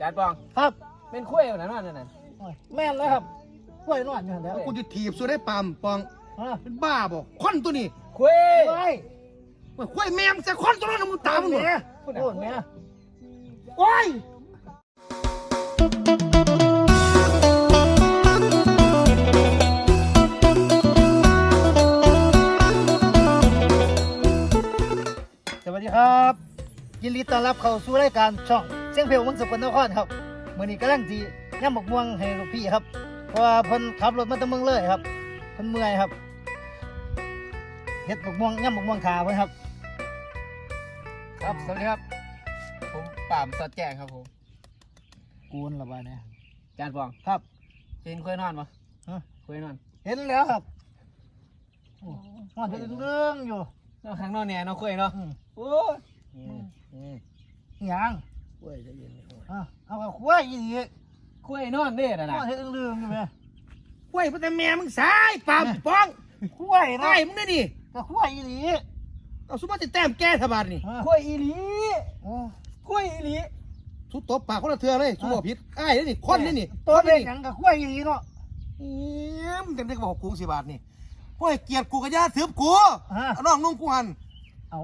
จานปองครับเป็นคุ้ยอยู่นั่นนั่นนั่นโอ้ยแม่นเลยครับกล้วยนอนอยู่หั่นแหล้วกูจะถีบสุดได้ปามปองฮะเป็นบ้าบ่คนตัวนี้คุ้ยไว้โอ้ยควายแมงใส่คนตัวนั้นนะมึงตามมึงแม่เหรอพูดแม่โอ้ยสวัสดีครับ ยินดีต้อนรับเข้าสู่รายการช่องเสียงเพลงเมืองสกลนครครับมื้อนี้กำลังสิย่ำบักม่วงให้ลูกพี่ครับ เพราะว่าเพิ่นขับรถมาแตะเมืองเลยครับเพิ่นเมื่อยครับเฮ็ดบักม่วงย่ำบักม่วงขาเพิ่นครับ ครับสวัสดีครับ ผมป่ามสอดแจ้งครับผมกูนละบาดเนี่ยจานปองครับเห็นคุ้ยนอนปะฮะคุ้ยนอน เห็นแล้วครับโอ้นอนเป็นเรื่องอยู่นอนข้างนอกเนี่ยนอนคุ้ยเนาะอืมโอ้ยอิหยัง โอ้ยใจเย็นอะเอากับควายอีนี่คุ้ยนอนเด้น่ะนนะอนเฮ็ดเรื่องอยู่แม่ควายมันแต่แม่มึงสายปามปองควายไอ้นะมึงได้ดิก็ควายอีนี่เอาสมมติแต้มแก้ทบาทนี่อะคุ้ยอีหลีโอ้คุ้ยอีหลีสุดตบปากคนละเทือเลยสุบอกผิดไอ้นี่นี่คนนี่นี่ตัวคนเด็นี่กหยังกับควายอีนี่เนาะเอี้ยมจังได้ก็บอกกูสิบาทนี่ควายเกลียดกูกับญาติสืบกูฮะเอาน้องนุ่งกูหันเอา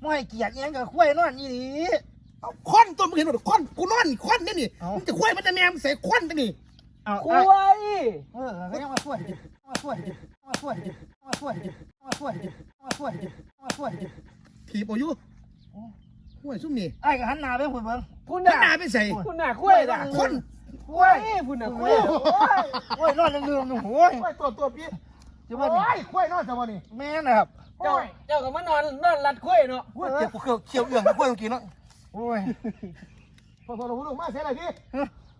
ไม่ให้เกียรติอิหยังกับควายนอนอีนี่เอาคนตัวมึงเห็นหมดคนกูนอนนี่คนนี่นี่เอ้ามึ มึงจะควายมันแต่แม่มึงใส่คนนี่นี่เอาคุ้ไอ้ยเออก็ยังมาควายมาควายมาควายมาควายมาควายมาควายมาควายถีบเอาอยู่ควายซุ่มนี่ไอ้ก็หันหน้าไปพุ่นเบิ่ง คุณมันน่ะหนาไปใส่คุณน่ะคุ้ยน่ะคนควายเอ้ยคุณน่ะคุ้ยโอ้ยนอนเรื่องๆอยู่โอ้ยควายตัวตัวพี่จะว่านี่โอ้ยควายนอนจังวะนี่แม่นะครับเจ้าเจ้าก็มานอนนอนรัดคุ้ยเนาะควายเจ็บกูเขียวเขียวเอื้องกับควายเมื่อกี้เนาะ โอ้ยโทษโทษหูดูมาเสียอะไรพี่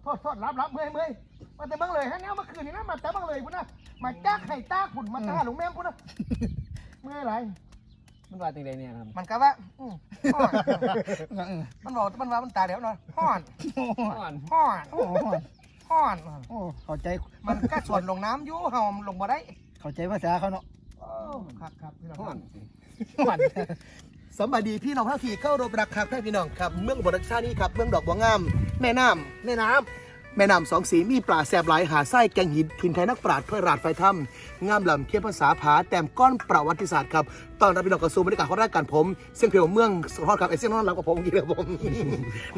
โทษโทษรับรับเมื่อยเมื่อยมาแต่บังเลยฮะเนี่ยเมื่อคืนนี้นะมาแต่บังเลยพุ่นนะมาจ้าไข่ตาขุนมาตาหลวงแม่พุ่นนะเมื่อยไรมันว่าจังไดเนี่ยครับมันก็ว่าอืมฮ้อนมันบอกมันว่ามันตาเดี๋ยวหนอยห้อนอ่อนห้อนโอ้โหห้อนโอ้เข้าใจมันก็ส่วนลงน้ำอยู่เฮาลงมาได้เข้าใจภาษาเขาเนาะครับครับพี่น้องอ่อนหวาน สวัสดีพี่น้องทั้งที่เข้ารบรักครับท่พี่น้องครับ เมืองอุบลราชานี่ครับ เมืองดอกบัวงาม แม่น้ำแม่น้ำ แม่น้ำสองสีมีปลาแสบหลายหาไส้แกงหินทินไทยนักปราชญ์ถ้วยราดไฟถ้ำงามลำเทียบภาษาผาแต้มก้อนประวัติศาสตร์ครับตอนรับพี่น้องกระทรวงบรรยากาศของรายการผมเสียงเพลงเมืองสพครับไอเสียงน้องเรากับผมกี่ครับผม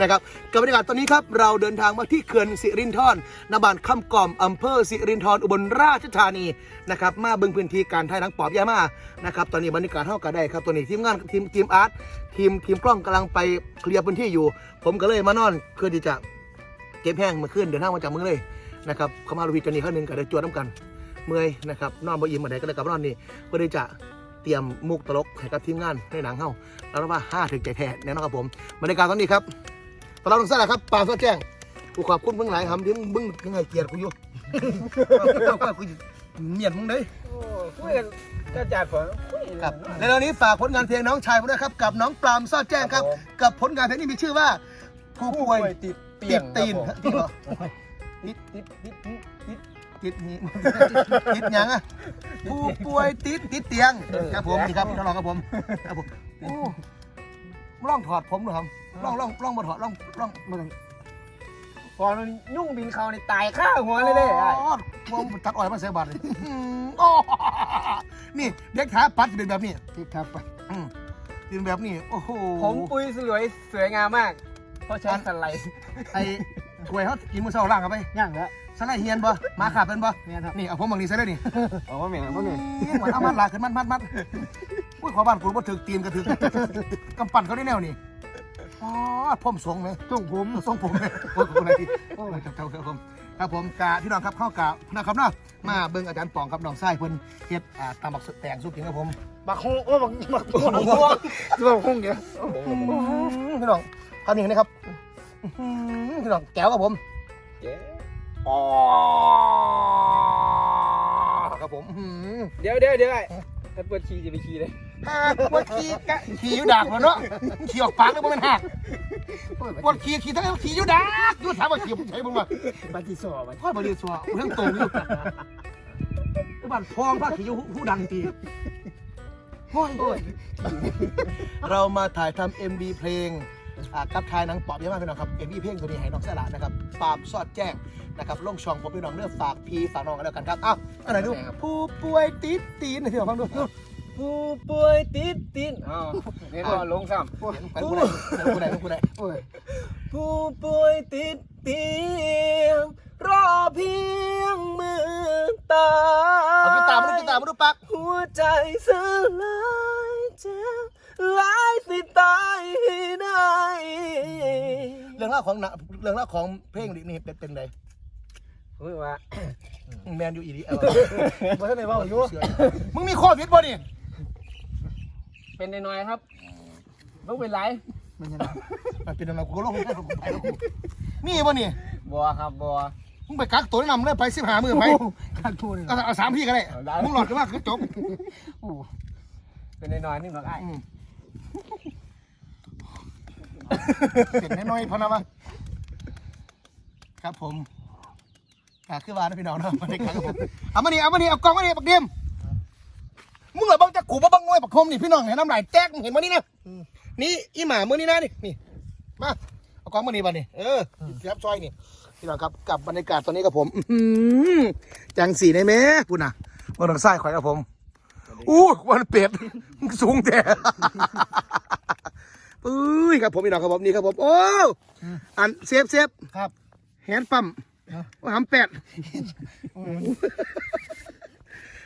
นะครับกับบรรยากาศตอนนี้ครับเราเดินทางมาที่เขื่อนสิรินธรนบานคำกล่อมอำเภอสิรินธรอุบลราชธานีนะครับมาเบิ่งพื้นที่การถ่ายนังปอบยามานะครับตอนนี้บรรยากาศเท่ากันได้ครับตัวนี้ทีมงานทีมทีมอาร์ตทีมทีมกล้องกำลังไปเคลียร์พื้นที่อยู่ ผมก็เลยมานอนเพื่อที่จะ เก็บแห้งมาขึ้นเดินทางมาจากเมืองเลยนะครับเขามาลูวิทย์กันนี่เขาหนึ่งกับเดจวดน้ำกัน เมื่อยนะครับนอนบ่อิ่มมาไหนก็เลยกลับมานอนนี่เพื่อที่จะเตรียมมุกตลกให้กับทีมงานในหนังเฮาแล้วว่าห้าถึงใจแท้แน่นอนครับผมบรรยากาศตอนนี้ครับตอนเราต้องสร้างครับป่าสอดแจ้งกูขอบคุณมึงหลายคำที่มึงยังไงเกลียดกูอยู่เจ้าก็กูเมียนมึงเลยโอ้คุยกันก็จัดฝนคุยครับในตอนนี้ฝากผลงานเพลงน้องชายผมด้วยครับ กับน้องปลามซอดแจ้งครับ กับผลงานเพลงที่มีชื่อว่าผู้ป่วยติด ติดตีนครับผมจริงเหรอติดติดติดติดติดติดนี่ติดหยังอะผู้ป่วยติดติดเตียงครับผมนี่ครับน้องๆครับผมครับผมโอ้ลองถอดผมหน่อยครับลองลองลองมาถอดลองลองมาพอมันยุ่งบินเขาในตายข้าหัวเลยเด้ไอ้อ๋อผมตัดอ้อยมาเสียบาทเลยอืมโอ้นี่เด็กขาปัดเป็นแบบนี้ที่ครับไปอืมเป็นแบบนี้โอ้โหผมปุยสวยสวยงามมาก เพราะใช้สไลด์ไอ้ถ้วยเขากินมื้อเช้าล่างกันไปย่างแล้วสไลด์เฮียนบ่หมาขาบเป็นบ่เนี่ยครับนี่เอาผมบางนี้ใส่เลยนี่โอ้ไม่เหม็นไม่เหม็นนี่เหมือนเอามัดลากขึ้นมัดมัดมัดอุ้ยขอบ้านกูบ่ถึกตีนก็ถึกกำปั้นเขาได้แนวนี่อ๋อผมสงไหมส่งผมทรงผมเลยโอ้ยผมอะไรที่โอ้ยครับครับผมครับผมกะพี่น้องครับเข้ากะนะครับเนาะมาเบิ่งอาจารย์ปองครับน้องไส้เพิ่นเฮ็ดอ่าตำบักสแตงสุกินครับผมบักฮงโอ้บักบักฮงบักฮงเดี๋ยวพี่น้อง คำนี้นะครับอื้อหือพี่น้องแก้วครับผมอ๋อครับผมอื้อหือเดี๋ยวเดี๋ยวเดี๋ยวไอ้ถ้าเปิดขี่จะไปขี่เลยหากปวดขี้กะขี้อยู่ดากแล้วเนาะขี้ออกปากแล้วบ่แม่นหักปวดขี้ขี้ทั้งนั้นขี้อยู่ดากอยู่ถามว่าขี้ผมใช้บ่มาบัติโซบัพ่อบริสุทธิ์เรื่องตรงอยู่บ้านพองพาขี้อยู่หูดังตีโอ้ยเรามาถ่ายทำ MV เพลง อ่ากับทายหนังปอบเยอะมากพี่น้องครับเอ็มวีเพลงตัวนี้ให้น้องสละนะครับปามสอดแจ้งนะครับลงช่องผมพี่น้องเลือกฝากพี่ฝากน้องกันแล้วกันครับอ้าวอันไหนดูผู้ป่วยติดตีนพี่น้องฟังดูผู้ป่วยติดติดอ้าวนี่ก็ลงซ้ำไปกูได้กูได้กูได้โอ้ยผู้ป่วยติดเตียงรอเพียงมือตาเอากีตาร์มาดูกีตาร์มาดูปักหัวใจสลายเจ็บ หลายสิตายให้ได้เรื่องเล่าวของหนังเรื่องเล่าวของเพลงนี่เป็นเป็นไงเฮ้ยว่า แมนยูอีดีเออบ่ทันได้เว้าอยู่ เชื่อมึงมีโควิดบ่นี่เป็นน้อยๆครับไม่เป็นไรมันยังไงมันเป็นอะไรกูก็ร้องกูไปแล้วกูมีบ่นี่บัวครับบัวมึงไปกักตัวนำเลยไปสิบหามือไปขาดทุนเลยเอาเอาสามพี่ก็ได้เอาได้มึงหลอดก็ว่าคือจบโอ้เป็นน้อยๆนี่หรอกไอ้อืม เป็นน้อยๆพอนะวะครับผมอ่าคือว่านะพี่น้องเนาะมาในครั้งครับผมเอามานี่เอามานี่เอากล้องมานี่ปักเดียมมึงเหรอบังจะกูบ่บังงวยปักคมนี่พี่น้องเห็นน้ำลายแตกมึงเห็นมั้นี่นะนี่อีหมามือนี่นะนี่นี่มาเอากล้องมานี่บัดนี่เออครับซอยนี่พี่น้องครับกับบรรยากาศตอนนี้กับผมจังสีในแม่พูดนะบนทางซ้ายข่อยกับผม อู้วันเป็ดสูงแต่ปุ้ยครับผมพี่น้องครับผมนี่ครับผมโอ้อันเซฟเซฟครับแฮนด์ปั๊มฮะว่าหำแปด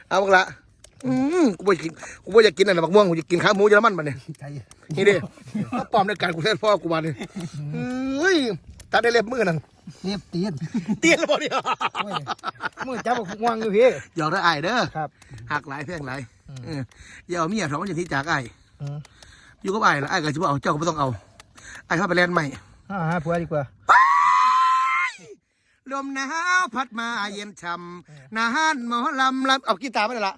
เอาบักละอืมกูไม่กินกูไม่อยากกินอะไรบักม่วงกูจะกินขาหมูเยอรมันมาเนี่ยใจนี่ดิมาปลอมในการกูแทนพ่อกูมาเนี่ยเฮ้ยตัดได้เล็บมือนั่นเรียบตีนเตี้ยนแล้วบ่เนี่ยโอ้ยมือจับบักม่วงอยู่พี่หยอกได้อายเด้อครับหักหลายเพียงหลายเอออย่าเอาเมียสองคนจะที่จากไอ้ายอืมอยู่กับไอ้ายแล้วไอ้ายก็จะบ่เอาเจ้าก็ไม่ต้องเอาไอ้ายเข้าไปแลนด์ใหม่หาหาผัวดีกว่าลมหนาวพัดมาเย็นช่ำนาฮานหมอลำลำเอากีตาร์ไม่ได้ละ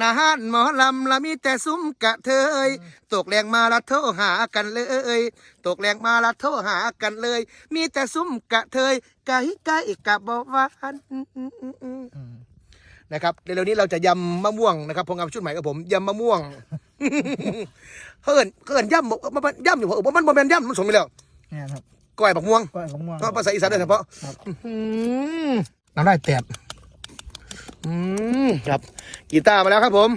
นาฮานหมอลำละมีแต่ซุ้มกะเทยตกแรงมาละโทรหากันเลย ตกแรงมาละโทรหากันเลย มีแต่ซุ้มกะเทยไก่ไก่กะบอกว่า นะครับเร็วๆนี้เราจะยำมะม่วงนะครับพงงามชุดใหม่กับผมยำมะม่วงเฮิ่นเฮิ่นย่ำบอกว่ามันย่ำอยู่เพราะมันบ่แม่นย่ำมันสมไปแล้วเนี่ยครับก้อยบักม่วงก้อยของม่วงก็ภาษาอีสานโดยเฉพาะครับ อื้อหือน้ำได้แตดอืมครับ กีตาร์มาแล้วครับผม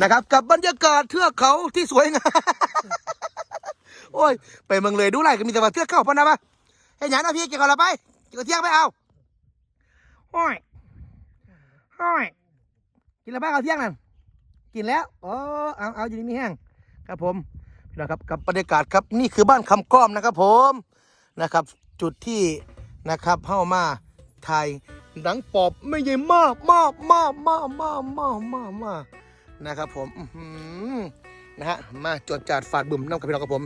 นะครับ กับบรรยากาศเทือกเขาที่สวยงาม โอ้ย ไปเมืองเลยดูไรก็มีแต่ว่าเทือกเขาพะนะปะเฮ้ยหยานะพี่เกี่ยวกับอะไรไปเกี่ยวกับเที่ยงไปเอา โอ้ย โอ้ยกินอะไรบ้างเอาเที่ยงนั่นกินแล้วอ๋อเอาเอาอยู่นี่มีแห้งครับผมนะครับกับบรรยากาศครับนี่คือบ้านคำก้อมนะครับผมนะครับ จุดที่นะครับเข้ามาถ่ายหนังปอบไม่ใหญ่มากมากมากมากมากมากมากมากนะครับผมอื้อหือนะฮะมาจดจัดฝาดบึมน้ำกับพี่น้องกับผม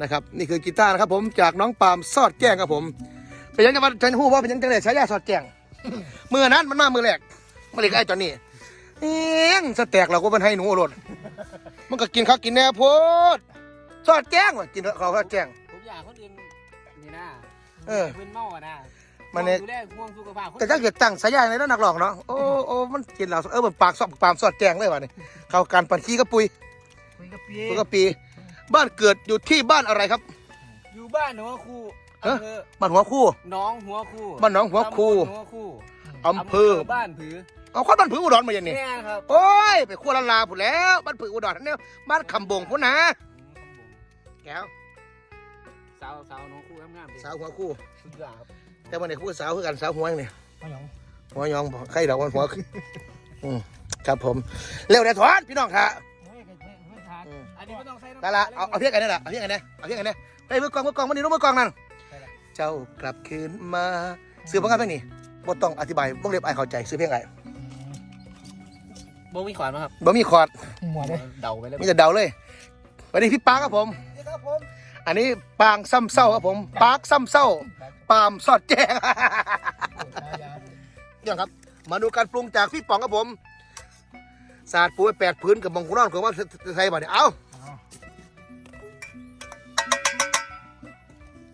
นะครับนี่คือกีตาร์นะครับผมจากน้องปามซอดแจ้งครับผมเป็นยังไงบ้างฉันหูว่าเป็นยังไงใช้ยาซอดแจ้งมือนั้นมันมามือแรก มาเล็กไอ้ตอนนี้เองสแต็กเราก็มันให้หนูโลดมันก็กินข้าวกินแน่โพดซอดแจ้งว่ะกินข้าวซอดแจ้ง ผมอยากคนอื่นนี่นะเออเพื่อนเมาอะนะมันเนี่ยดูแลห่วงสุขภาพคนแต่ถ้าเกิดตั้งสายใหญ่ในนั้นนักร้องเนาะโอ้โอ้มันกินเหล้าเออมันปากซอบปามซอดแจ้งเลยว่ะนี่เข้าการปั่นขี้กระปุยคุยกับพี่ปุยกระปี บ้านเกิดอยู่ที่บ้านอะไรครับ อยู่บ้านหัวคู่เอ๊ะอำเภอบ้านหัวคู่น้องหัวคู่บ้านหนองหัวคู่ตำบลหัวคู่อำเภอบ้านผือ เอาข้อบ้านผืออุดรมาอย่างนี้แน่ครับโอ้ยไปขั้วละลาผุนแล้วบ้านผืออุดรนั่นเนี่ยบ้านคำบงพุ่นนะแก้วสาวสาวน้องคู่งามๆดิสาวหัวคู่สุดยอดครับแต่วันนี้คู่สาวคือกันสาวหัวนี่เอาหยังหัวยองบอกใครดอกวันหัวอืมครับผมเร็วเดี๋ยวถอนพี่น้องค่ะเฮ้ยเฮ้ยเฮ้ยเฮ้ยทานอืมอันนี้ไม่ต้องใส่น้ำตาละเอาเอาเพียงกันนี่แหละเอาเพียงกันนี่เอาเพียงกันนี่ไปมือกองมือกองมันนี่รู้มือกองนั่นเจ้ากลับคืนมาซื้อพังงานเพลงนี้บ่ต้องอธิบายวงเล็บไอายเข้าใจซื้อเพลงไงโบมีขวานไหมครับบ่มีคอร์ดหัวเลยเดาไปแล้วมีแต่เดาเลยวันนี้พี่ปาร์คครับผม นี่ครับผมอันนี้ปางซ้ำเศร้าครับผมปาร์คซ้ำเศร้าปาล์มสอดแจ้ง เนี่ยครับ มาดูการปรุงจากพี่ป๋องครับผมสาดปูไปแปดพื้นกับมองกุนอนของว่าใส่บ่เนี่ยเอา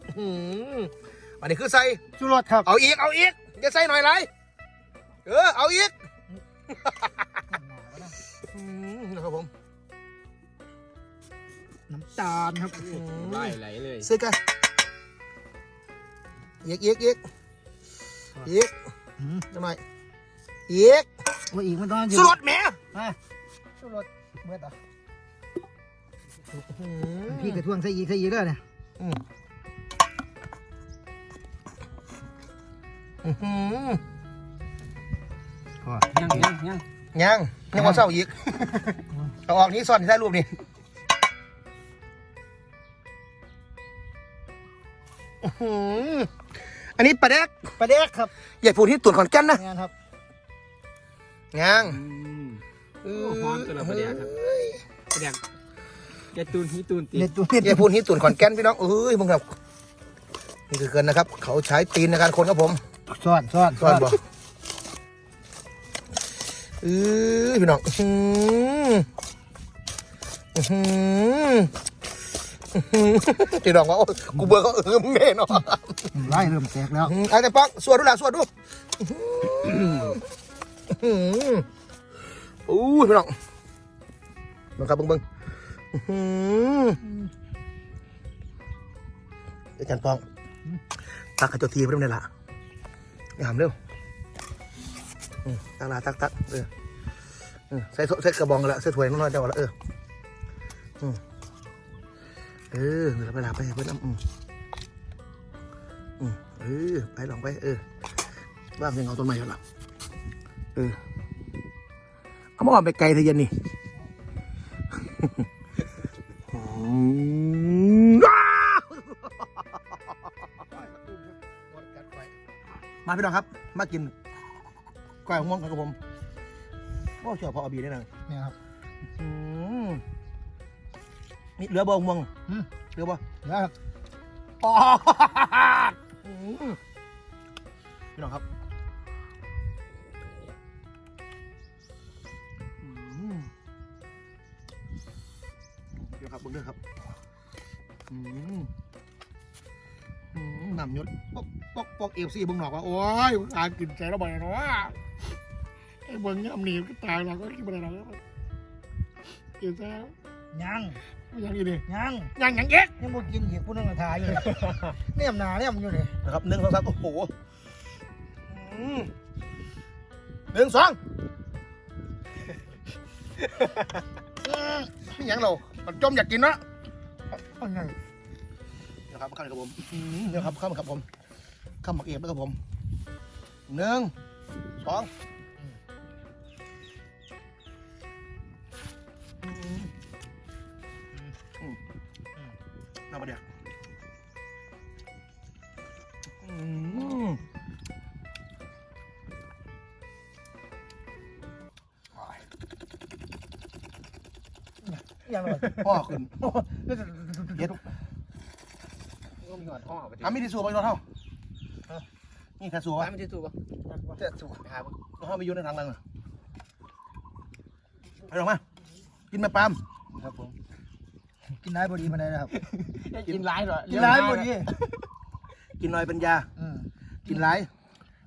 อื้อหืออันนี้คือใส่สุรสครับ เอาอีก เอาอีกอย่าใส่หน่อยไรเออ เอาอีก อืมนะครับผม น้ำตาลครับไล่ไหลเลยซื้อกันอีกอีกอีกอีกอืมทำไมอีกว่าอีกมันต้องอยู่สุรสแหม่มาสุรสเมื่อต่ออืมพี่กระท่วงใส่อีกใส่อีกเด้อเนี่ยอืมอื้อหือ ยังยังยังยัง ยังว่าเศร้าอีก เอาออกนี้ซ่อนที่ใต้รูปนี่อื้อหืออันนี้ปลาแดกปลาเด็กครับใหญ่พูดที่ตุ่นขอนแก่นนะงานครับยังโอ้หอมตัวละประเดี๋ยวครับประเดี๋ยวแกตูนฮีตูนตีเด็ดตัวเด็ดใหญ่พูดที่ตุ่นขอนแก่นพี่น้องเอ้ยมึงครับนี่คือเกินนะครับ เขาใช้ตีนในการคนครับผมซ่อนซ่อนซ่อนบ่ เอ้ยพี่น้องอื้อหืออื้อหืออื้อหือพี่น้องว่าโอ้ยกูเบื่อเขาเออแม่เนาะไล่เริ่มแตกแล้วอืมเอาแต่ปังสวดดูล่ะสวดดูอื้อหืออู้ยพี่น้องเบิ่งครับเบิ่งเบิ่งอื้อหือเดี๋ยวจันปองตักขจทีไปเรื่อยๆล่ะอย่าหำเร็วอืม ตักลาตักตักเออใส่ถ้วยใส่กระบองกันละใส่ถ้วยน้อยๆเดี๋ยวละเอออืมเออเดี๋ยวไปลาไปให้เพื่อนอืมอืมเออไปลองไป เออว่าเพลงเอาต้นไม้แล้วล่ะเออเอามาออนไปไกลเทะเย็นนี่มาพี่น้องครับ มากิน ก้อยม่วงกันกับผมโอ้เชื่อพอเอาบีได้หน่อยเนี่ยครับอืมนี่เหลือบ่ม่วงอืมเหลือบ่เดี๋ยวครับอ๋ออืมพี่น้องครับอืมเดี๋ยวครับเบิ่งเด้อครับอืมอืมน้ำหยดปอกปอกปอกเอฟซีเบิ่งหนอกว่า โอ้ยอ่านกินใจเราบ่อยเนาะไอ้ เบิ่งย่ำหนีก็ตายเราก็กินไปได้แล้วกินแล้วยังยังอีกดิยังยังยังเอ๊ะยังบ่กินอีกผู้นึงกระทายอยู่เลยเนี่ยมหนาเนี่ยมันอยู่เลยนะครับหนึ่งสองสามโอ้โหอืมหนึ่งสองอืมนี่หยังเรามันจมอยากกินเนาะเอาไงเดี๋ยวครับข้ามครับผมอืมเดี๋ยวครับข้ามครับผมข้ามหมักเอกด้วยครับผมหนึ่งสอง ยังเลยพ่อขึ้นเย็ดก็มีหอดอ้อไปดิอะมีที่สูบไปรถเท่านี่แค่สูบไปวะมันจะถูกปะแค่สูบไปหาเบิ่งรถเท่าไปอยู่ในทางนั้นน่ะไปลงมา กินแม่ปามครับผมกินได้พอดีมาได้นะครับ กินร้ายเหรอกินได้พอดีกินหน่อยเป็นยาอืมกินหลาย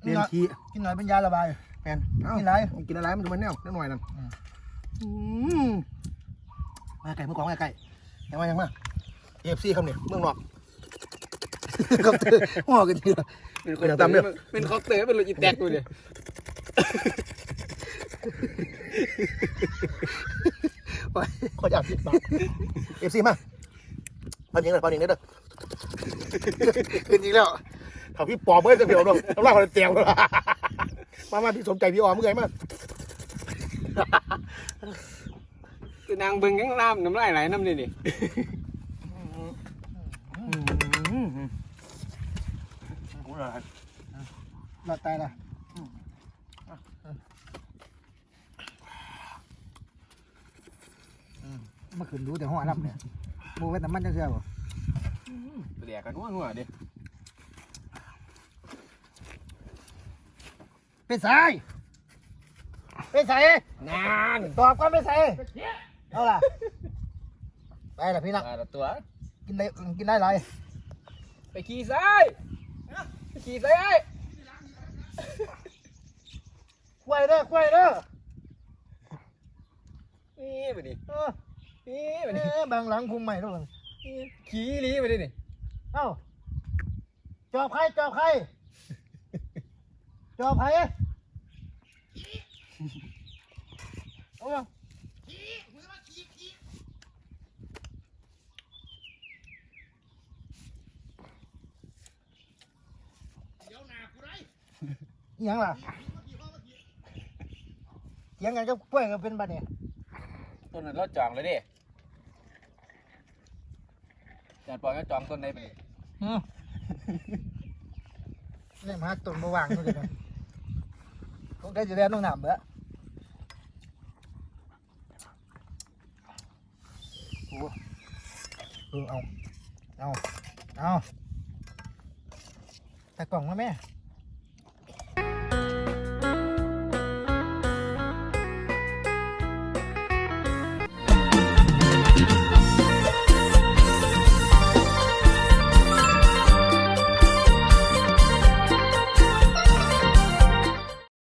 เรียนขี้กินหน่อยเป็นยาระบายแมนเอ้ากินหลายกินอะไรมันจะมาแนวนิดหน่อยนั่นอื มอืมมาไก่เมื่อก่อนมาไก่ยังมายังมาเอฟซีครับเนี่ยเมืองนอกครับเตอร์ห่อกันทีละเป็นคนอย่าตามเด้อเป็นคอเตอร์เป็นรถอีแตกกูเนี่ยไปขออยากพิดปากเอฟซีมาพันยิงเลยพันยิงเลยเด้อขึ้นจริงแล้วถ้าพี่ปอบเมื่อจะเปลี่ยวดงน้ำลายคนเตียวมามาพี่สมใจพี่ออมเมื่อไงมา คือนางเบิ่งยังน้ำน้ำลายไหลน้ำนี่นี่รอดตายละเมื่อคืนรู้แต่ห้องรับเนี่ยโมเวแต่มันจะเชื่อบ่เดี๋ยวกันหัวหัวดิเป็นสายเป็นสายนานตอบก็ไม่ใส่ เอาล่ะ ไปละพี่นักอ่าตัว กินได้กินได้ไรไปขี่ซ้ายไปขี่ซ้ายกล้วยเด้อกล้วยเด้อนี่ไปดิเออนี่เอมันนี่อบางหลังคุมใหม่ด้วยขี้ลีไปดินี่เอ้าจอบใครจอบใครจอบใครเอามา เดี๋ยวหนากูไร อิห ยังล่ะเถียงกันก็กล้วยกันเป็นบัดเนี่ยต้นนั้นเราจองเลยดิจานปล่อยก็จองต้นไหนไปดิอืมเล่นมาตุ่นมาวางนู่นเลยนะคงได้จะเรียนต้องหนำแล้วโอ้เออเอาเอาเอาตะกล่องมาแม่